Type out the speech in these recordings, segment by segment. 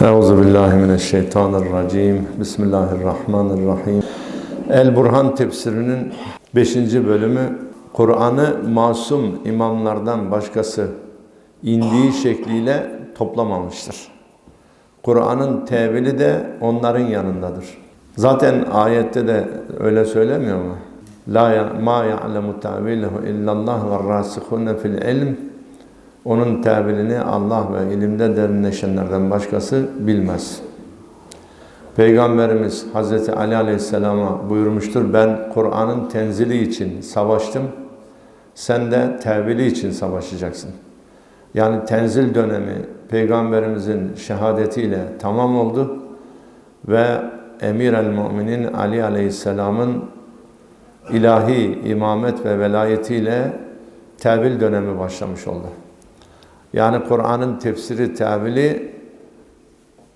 Euzu billahi mineşşeytanirracim. Bismillahirrahmanirrahim. El Burhan tefsirinin 5. bölümü Kur'an'ı masum imamlardan başkası indiği şekliyle toplamamıştır. Kur'an'ın tevili de onların yanındadır. Zaten ayette de öyle söylemiyor mu? La ma ya'lemu ta'vilehu illallah ve rasihun fil ilm. Onun tevilini Allah ve ilimde derinleşenlerden başkası bilmez. Peygamberimiz Hazreti Ali Aleyhisselam'a buyurmuştur. Ben Kur'an'ın tenzili için savaştım. Sen de tevili için savaşacaksın. Yani tenzil dönemi Peygamberimizin şehadetiyle tamam oldu ve Emir el-Müminin Ali Aleyhisselam'ın ilahi imamet ve velayetiyle tevil dönemi başlamış oldu. Yani Kur'an'ın tefsiri, tevili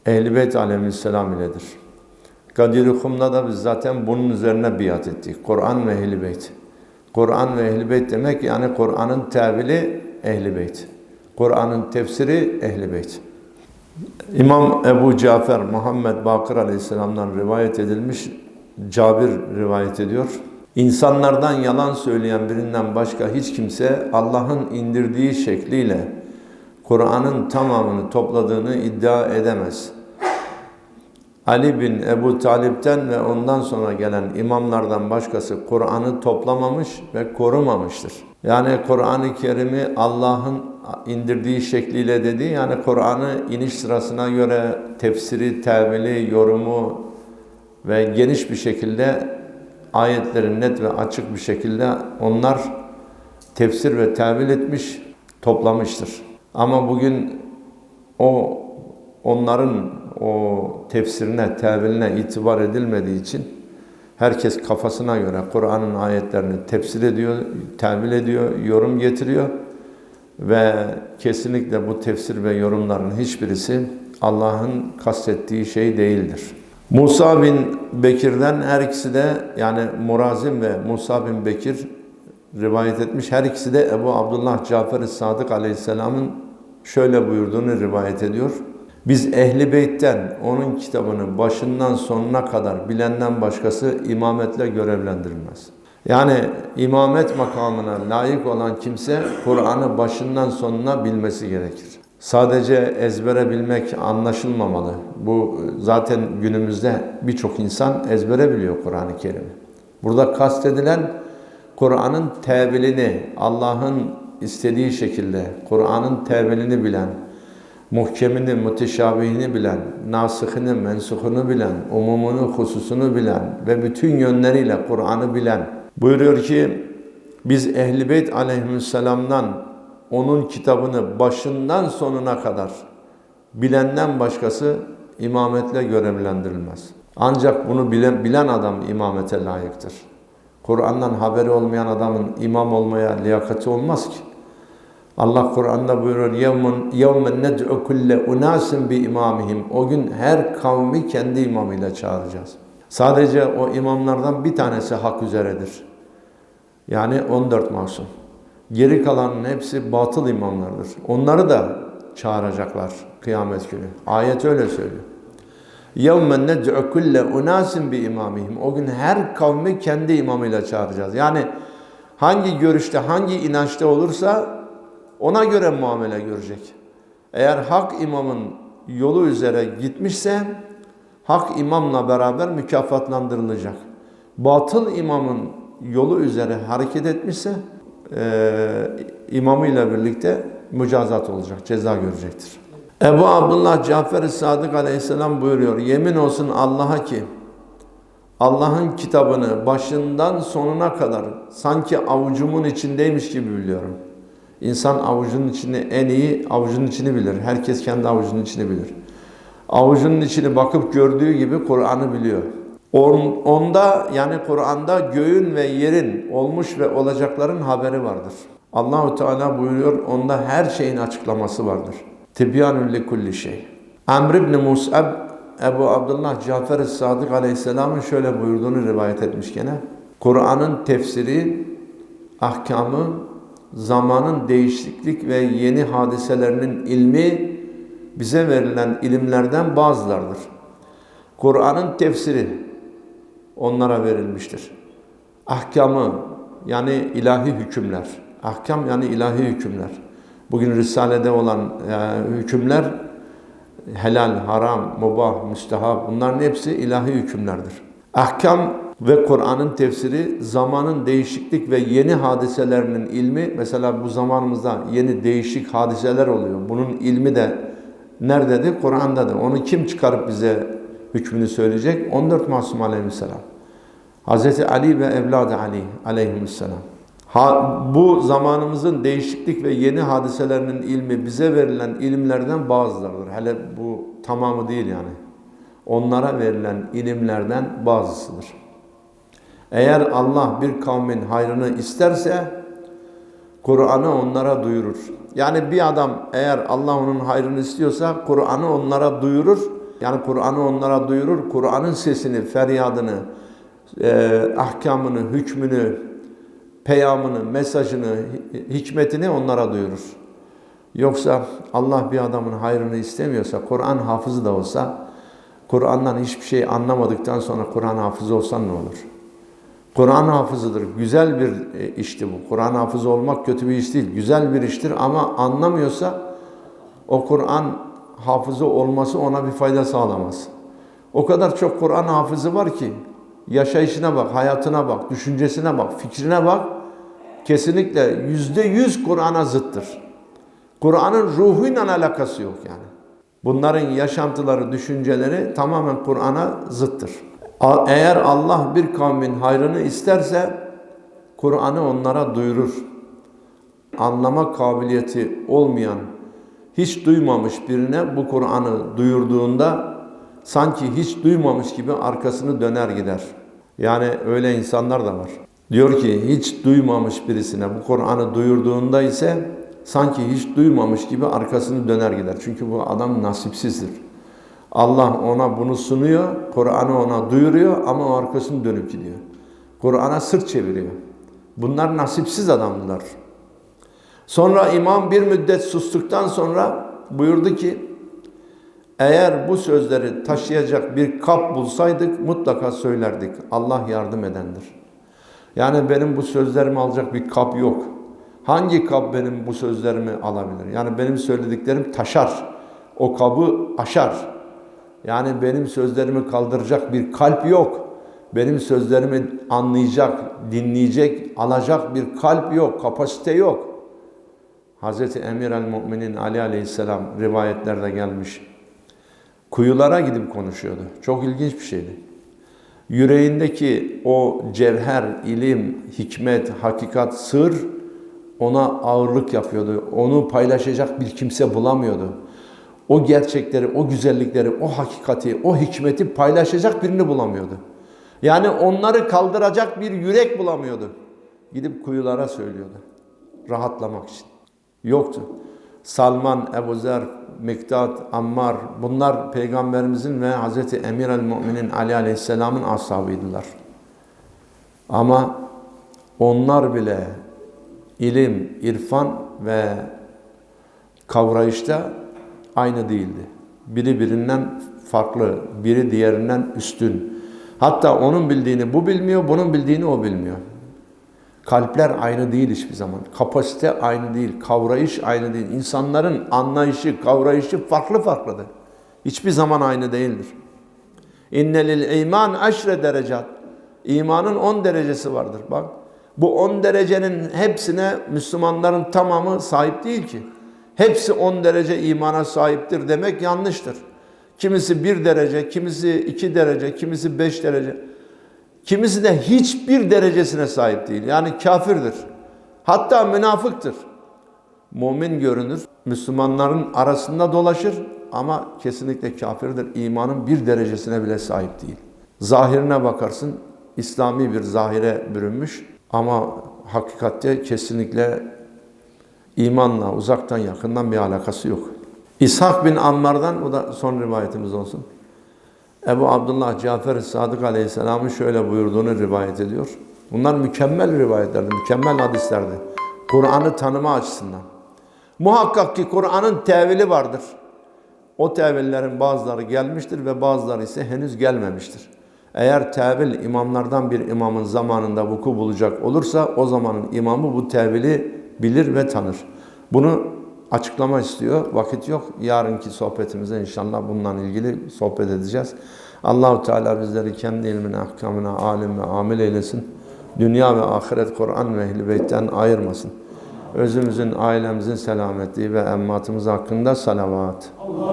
Ehl-i Beyt aleyhisselam iledir. Kadir-i Hum'da da biz zaten bunun üzerine biat ettik. Kur'an ve Ehl-i Beyt. Kur'an ve Ehl-i Beyt demek yani Kur'an'ın tevili Ehl-i Beyt. Kur'an'ın tefsiri Ehl-i Beyt. İmam Ebu Cafer Muhammed Bakır Aleyhisselam'dan rivayet edilmiş, Cabir rivayet ediyor. İnsanlardan yalan söyleyen birinden başka hiç kimse Allah'ın indirdiği şekliyle Kur'an'ın tamamını topladığını iddia edemez. Ali bin Ebu Talip'ten ve ondan sonra gelen imamlardan başkası Kur'an'ı toplamamış ve korumamıştır. Yani Kur'an-ı Kerim'i Allah'ın indirdiği şekliyle dedi. Yani Kur'an'ı iniş sırasına göre tefsiri, tevili, yorumu ve geniş bir şekilde ayetlerin net ve açık bir şekilde onlar tefsir ve tevil etmiş, toplamıştır. Ama bugün o onların o tefsirine, teviline itibar edilmediği için herkes kafasına göre Kur'an'ın ayetlerini tefsir ediyor, tevil ediyor, yorum getiriyor ve kesinlikle bu tefsir ve yorumların hiçbirisi Allah'ın kastettiği şey değildir. Musa bin Bekir'den her ikisi de yani Murazim ve Musa bin Bekir rivayet etmiş. Her ikisi de Ebu Abdullah Cafer-i Sadık Aleyhisselam'ın şöyle buyurduğunu rivayet ediyor. Biz Ehli Beyt'ten onun kitabını başından sonuna kadar bilenden başkası imametle görevlendirilmez. Yani imamet makamına layık olan kimse Kur'an'ı başından sonuna bilmesi gerekir. Sadece ezbere bilmek anlaşılmamalı. Bu zaten günümüzde birçok insan ezbere biliyor Kur'an-ı Kerim'i. Burada kastedilen Kur'an'ın tevilini, Allah'ın istediği şekilde Kur'an'ın tevilini bilen, muhkemini, müteşabihini bilen, nasıhını, mensuhunu bilen, umumunu, hususunu bilen ve bütün yönleriyle Kur'an'ı bilen. Buyuruyor ki biz Ehl-i Beyt aleyhisselamdan onun kitabını başından sonuna kadar bilenden başkası imametle görevlendirilmez. Ancak bunu bilen, bilen adam imamete layıktır. Kur'an'dan haberi olmayan adamın imam olmaya liyakati olmaz ki. Allah Kur'an'da buyuruyor yevmen yevmen ned'u kulle unasin bi imamihim. O gün her kavmi kendi imamıyla çağıracağız. Sadece o imamlardan bir tanesi hak üzeredir. Yani 14 masum. Geri kalanın hepsi batıl imamlardır. Onları da çağıracaklar kıyamet günü. Ayet öyle söylüyor. يَوْمَ نَدْعُ كُلَّ اُنَاسٍ بِاِمَامِهِمْ O gün her kavmi kendi imamıyla çağıracağız. Yani hangi görüşte, hangi inançta olursa ona göre muamele görecek. Eğer hak imamın yolu üzere gitmişse hak imamla beraber mükafatlandırılacak. Batıl imamın yolu üzere hareket etmişse e, imamıyla birlikte mücazat olacak, ceza görecektir. Ebu Abdullah Cafer-i Sadık aleyhisselam buyuruyor. Yemin olsun Allah'a ki Allah'ın kitabını başından sonuna kadar sanki avucumun içindeymiş gibi biliyorum. İnsan avucunun içini en iyi avucunun içini bilir. Herkes kendi avucunun içini bilir. Avucunun içini bakıp gördüğü gibi Kur'an'ı biliyor. Onda yani Kur'an'da göğün ve yerin olmuş ve olacakların haberi vardır. Allahu Teala buyuruyor onda her şeyin açıklaması vardır. Tibyanun li kulli şey. Amr ibn Mus'ab Ebu Abdullah Cafer-i Sadık Aleyhisselam'ın şöyle buyurduğunu rivayet etmiş gene. Kur'an'ın tefsiri, ahkamı, zamanın değişiklik ve yeni hadiselerinin ilmi bize verilen ilimlerden bazılardır. Kur'an'ın tefsiri onlara verilmiştir. Ahkamı yani ilahi hükümler. Ahkam yani ilahi hükümler. Bugün Risale'de olan e, hükümler helal, haram, mubah, müstehab bunların hepsi ilahi hükümlerdir. Ahkam ve Kur'an'ın tefsiri zamanın değişiklik ve yeni hadiselerinin ilmi mesela bu zamanımızda yeni değişik hadiseler oluyor. Bunun ilmi de nerededir? Kur'an'dadır. Onu kim çıkarıp bize hükmünü söyleyecek? 14 Masum Aleyhisselam. Hazreti Ali ve evladı Ali aleyhisselam. Ha, bu zamanımızın değişiklik ve yeni hadiselerinin ilmi bize verilen ilimlerden bazılarıdır. Hele bu tamamı değil yani. Onlara verilen ilimlerden bazısıdır. Eğer Allah bir kavmin hayrını isterse Kur'an'ı onlara duyurur. Yani bir adam eğer Allah onun hayrını istiyorsa Kur'an'ı onlara duyurur. Yani Kur'an'ı onlara duyurur. Kur'an'ın sesini, feryadını, e, ahkamını, hükmünü, peyamını, mesajını, hikmetini onlara duyurur. Yoksa Allah bir adamın hayrını istemiyorsa, Kur'an hafızı da olsa, Kur'an'dan hiçbir şey anlamadıktan sonra Kur'an hafızı olsan ne olur? Kur'an hafızıdır. Güzel bir e, işti bu. Kur'an hafızı olmak kötü bir iş değil. Güzel bir iştir ama anlamıyorsa o Kur'an hafızı olması ona bir fayda sağlamaz. O kadar çok Kur'an hafızı var ki yaşayışına bak, hayatına bak, düşüncesine bak, fikrine bak. Kesinlikle yüzde yüz Kur'an'a zıttır. Kur'an'ın ruhuyla alakası yok yani. Bunların yaşantıları, düşünceleri tamamen Kur'an'a zıttır. Eğer Allah bir kavmin hayrını isterse Kur'an'ı onlara duyurur. Anlama kabiliyeti olmayan, hiç duymamış birine bu Kur'an'ı duyurduğunda sanki hiç duymamış gibi arkasını döner gider. Yani öyle insanlar da var. Diyor ki hiç duymamış birisine bu Kur'an'ı duyurduğunda ise sanki hiç duymamış gibi arkasını döner gider. Çünkü bu adam nasipsizdir. Allah ona bunu sunuyor, Kur'an'ı ona duyuruyor ama arkasını dönüp gidiyor. Kur'an'a sırt çeviriyor. Bunlar nasipsiz adamlar. Sonra imam bir müddet sustuktan sonra buyurdu ki eğer bu sözleri taşıyacak bir kap bulsaydık mutlaka söylerdik. Allah yardım edendir. Yani benim bu sözlerimi alacak bir kap yok. Hangi kap benim bu sözlerimi alabilir? Yani benim söylediklerim taşar. O kabı aşar. Yani benim sözlerimi kaldıracak bir kalp yok. Benim sözlerimi anlayacak, dinleyecek, alacak bir kalp yok, kapasite yok. Hz. Emir el-Mu'minin Ali aleyhisselam rivayetlerde gelmiş. Kuyulara gidip konuşuyordu. Çok ilginç bir şeydi. Yüreğindeki o cevher, ilim, hikmet, hakikat, sır ona ağırlık yapıyordu. Onu paylaşacak bir kimse bulamıyordu. O gerçekleri, o güzellikleri, o hakikati, o hikmeti paylaşacak birini bulamıyordu. Yani onları kaldıracak bir yürek bulamıyordu. Gidip kuyulara söylüyordu. Rahatlamak için. Yoktu. Salman, Ebu Zer, Miktat, Ammar bunlar Peygamberimizin ve Hz. Emir el-Mu'minin Ali Aleyhisselam'ın ashabıydılar. Ama onlar bile ilim, irfan ve kavrayışta aynı değildi. Biri birinden farklı, biri diğerinden üstün. Hatta onun bildiğini bu bilmiyor, bunun bildiğini o bilmiyor. Kalpler aynı değil hiçbir zaman. Kapasite aynı değil, kavrayış aynı değil. İnsanların anlayışı, kavrayışı farklı farklıdır. Hiçbir zaman aynı değildir. İnnelil iman aşre derecat. İmanın 10 derecesi vardır bak. Bu 10 derecenin hepsine Müslümanların tamamı sahip değil ki. Hepsi 10 derece imana sahiptir demek yanlıştır. Kimisi 1 derece, kimisi 2 derece, kimisi 5 derece. Kimisi de hiçbir derecesine sahip değil. Yani kafirdir. Hatta münafıktır. Mumin görünür. Müslümanların arasında dolaşır ama kesinlikle kafirdir. İmanın bir derecesine bile sahip değil. Zahirine bakarsın İslami bir zahire bürünmüş ama hakikatte kesinlikle imanla uzaktan yakından bir alakası yok. İshak bin Ammar'dan, o da son rivayetimiz olsun. Ebu Abdullah Cafer Sadık Aleyhisselam'ın şöyle buyurduğunu rivayet ediyor. Bunlar mükemmel rivayetlerdi, mükemmel hadislerdi. Kur'an'ı tanıma açısından. Muhakkak ki Kur'an'ın tevili vardır. O tevillerin bazıları gelmiştir ve bazıları ise henüz gelmemiştir. Eğer tevil imamlardan bir imamın zamanında vuku bulacak olursa o zamanın imamı bu tevili bilir ve tanır. Bunu açıklama istiyor. Vakit yok. Yarınki sohbetimizde inşallah bununla ilgili sohbet edeceğiz. Allahu Teala bizleri kendi ilmine, ahkamına alim ve amil eylesin. Dünya ve ahiret Kur'an ve ehl ayırmasın. Özümüzün, ailemizin selametliği ve emmatımız hakkında salavat.